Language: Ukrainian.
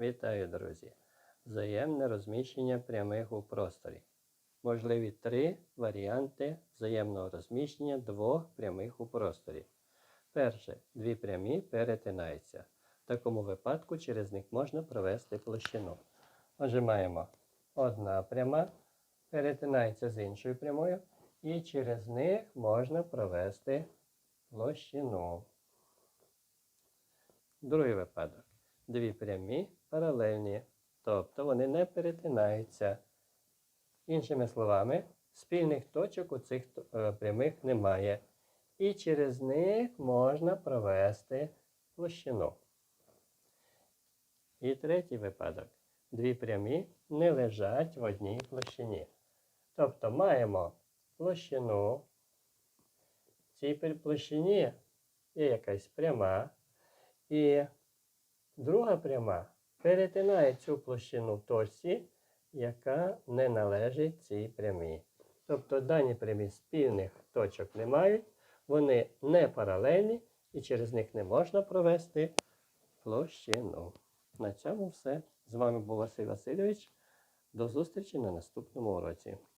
Вітаю, друзі! Взаємне розміщення прямих у просторі. Можливі три варіанти взаємного розміщення двох прямих у просторі. Перше. Дві прямі перетинаються. В такому випадку через них можна провести площину. Отже, маємо одна пряма перетинається з іншою прямою, і через них можна провести площину. Другий випадок. Дві прямі паралельні, тобто вони не перетинаються. Іншими словами, спільних точок у цих е, прямих немає. І через них можна провести площину. І третій випадок. Дві прямі не лежать в одній площині. Тобто маємо площину. В цій площині є якась пряма. І друга пряма перетинає цю площину в точці, яка не належить цій прямій. Тобто дані прямі спільних точок не мають, вони не паралельні і через них не можна провести площину. На цьому все. З вами був Василь Васильович. До зустрічі на наступному уроці.